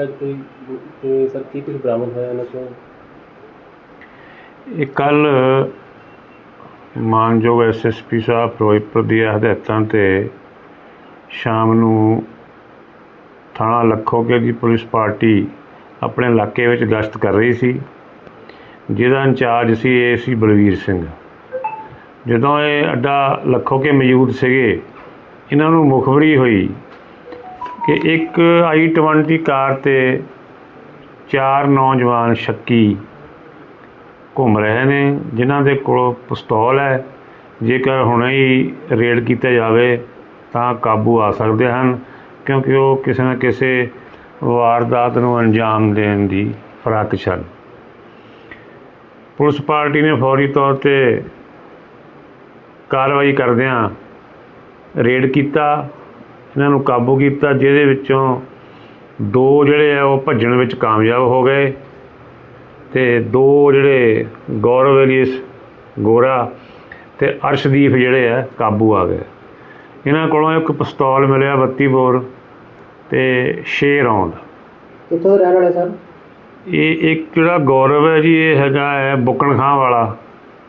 ਅੱਜ ਕੋਈ ਤੇ ਸਰ ਕੀ ਕੁਝ ਬਰਾਮਦ ਹੋਇਆ ਇਹਨਾਂ ਤੋਂ? ਇਹ ਕੱਲ ਮਾਨਯੋਗ ਐਸਐਸਪੀ ਸਾਹਿਬ ਫਿਰੋਜ਼ਪੁਰ ਦੀਆਂ ਹਦਾਇਤਾਂ ਤੇ ਸ਼ਾਮ ਨੂੰ ਥਾਣਾ ਲੱਖੋਕੇ ਦੀ ਪੁਲਿਸ ਪਾਰਟੀ ਆਪਣੇ ਇਲਾਕੇ ਵਿੱਚ ਗਸ਼ਤ ਕਰ ਰਹੀ ਸੀ। ਜਿਹਦਾ ਇੰਚਾਰਜ ਸੀ ਇਹ ਸੀ ਬਲਵੀਰ ਸਿੰਘ। ਜਦੋਂ ਇਹ ਅੱਡਾ ਲੱਖੋਕੇ ਮੌਜੂਦ ਸੀਗੇ, ਇਹਨਾਂ ਨੂੰ ਮੁਖਬਰੀ ਹੋਈ ਕਿ ਇੱਕ i20 ਕਾਰ ਤੇ ਚਾਰ ਨੌਜਵਾਨ ਸ਼ੱਕੀ ਘੁੰਮ ਰਹੇ ਨੇ, ਜਿਨ੍ਹਾਂ ਦੇ ਕੋਲ ਪਿਸਤੌਲ ਹੈ। ਜੇਕਰ ਹੁਣੇ ਹੀ ਰੇਡ ਕੀਤਾ ਜਾਵੇ, ਤਾਂ ਕਾਬੂ ਆ ਸਕਦੇ ਹਨ, ਕਿਉਂਕਿ ਉਹ ਕਿਸੇ ਨਾ ਕਿਸੇ ਵਾਰਦਾਤ ਨੂੰ ਅੰਜਾਮ ਦੇਣ ਦੀ ਫਰਾਕ ਛਨ ਪੁਲਿਸ ਪਾਰਟੀ ਨੇ ਫੌਰੀ ਤੌਰ ਤੇ ਕਾਰਵਾਈ ਕਰਦਿਆਂ ਰੇਡ ਕੀਤਾ। ਇਹਨਾਂ ਨੂੰ ਕਾਬੂ ਕੀਤਾ ਜਿਹਦੇ ਵਿੱਚੋਂ ਦੋ ਜਿਹੜੇ ਆ ਉਹ ਭੱਜਣ ਵਿੱਚ ਕਾਮਯਾਬ ਹੋ ਗਏ ਤੇ ਦੋ ਜਿਹੜੇ ਗੌਰਵ ਐਲੀਸ ਗੋਰਾ ਤੇ ਅਰਸ਼ਦੀਪ ਜਿਹੜੇ ਆ ਕਾਬੂ ਆ ਗਏ। ਇਹਨਾਂ ਕੋਲੋਂ ਇੱਕ ਪਿਸਤੌਲ ਮਿਲਿਆ 32 ਬੋਰ ਤੇ 6 ਰੌਂਦ ਕਿੱਥੋਂ ਰਹਿਣ ਵਾਲੇ ਸਰ ਇਹ ਇੱਕ ਜਿਹੜਾ ਗੌਰਵ ਹੈ ਜੀ ਇਹ ਹੈਗਾ ਹੈ ਬੁੱਕਣ ਖਾਂ ਵਾਲਾ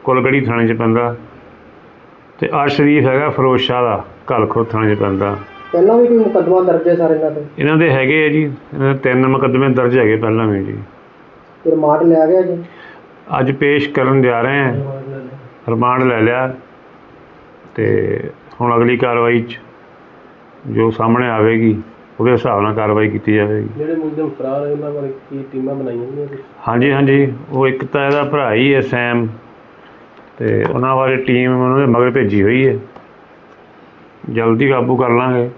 ਕੁਲਗੜੀ ਥਾਣੇ 'ਚ ਪੈਂਦਾ ਤੇ ਅਰਸ਼ਦੀਪ ਹੈਗਾ ਫਿਰੋਜ਼ ਸ਼ਾਹ ਦਾ ਕਲਖੋ ਥਾਣੇ 'ਚ ਪੈਂਦਾ। ਪਹਿਲਾਂ ਵੀ ਕੋਈ ਮੁਕੱਦਮਾ ਦਰਜ ਹੈ ਸਰ ਇਹਨਾਂ ਤੇ? ਇਹਨਾਂ ਦੇ ਹੈਗੇ ਆ ਜੀ। ਇਹਨਾਂ ਦੇ ਤਿੰਨ ਮੁਕੱਦਮੇ ਦਰਜ ਹੈਗੇ ਪਹਿਲਾਂ ਵੀ ਜੀ। ਫਿਰ ਮਾਰ ਲਿਆ ਗਿਆ ਜੀ? ਅੱਜ ਪੇਸ਼ ਕਰਨ ਜਾ ਰਹੇ ਹਾਂ। ਰਿਮਾਂਡ ਲੈ ਲਿਆ। ਤੇ ਹੁਣ ਅਗਲੀ ਕਾਰਵਾਈ 'ਚ ਜੋ ਸਾਹਮਣੇ ਆਵੇਗੀ ਉਹਦੇ ਹਿਸਾਬ ਨਾਲ ਕਾਰਵਾਈ ਕੀਤੀ ਜਾਵੇਗੀ। ਜਿਹੜੇ ਮੁਲਜ਼ਮ ਫਰਾਰ ਹੈ ਉਹਨਾਂ ਬਾਰੇ ਕੀ ਟੀਮਾਂ ਬਣਾਈਆਂ ਗਈਆਂ ਕੁਛ? ਹਾਂਜੀ ਹਾਂਜੀ। ਉਹ ਇੱਕ ਤਾਂ ਇਹਦਾ ਭਰਾ ਹੀ ਹੈ ਸੈਮ। ਤੇ ਉਹਨਾਂ ਬਾਰੇ ਟੀਮ ਉਹਨਾਂ ਦੇ ਮਗਰ ਭੇਜੀ ਹੋਈ ਹੈ। ਜਲਦੀ ਕਾਬੂ ਕਰ ਲਾਂਗੇ।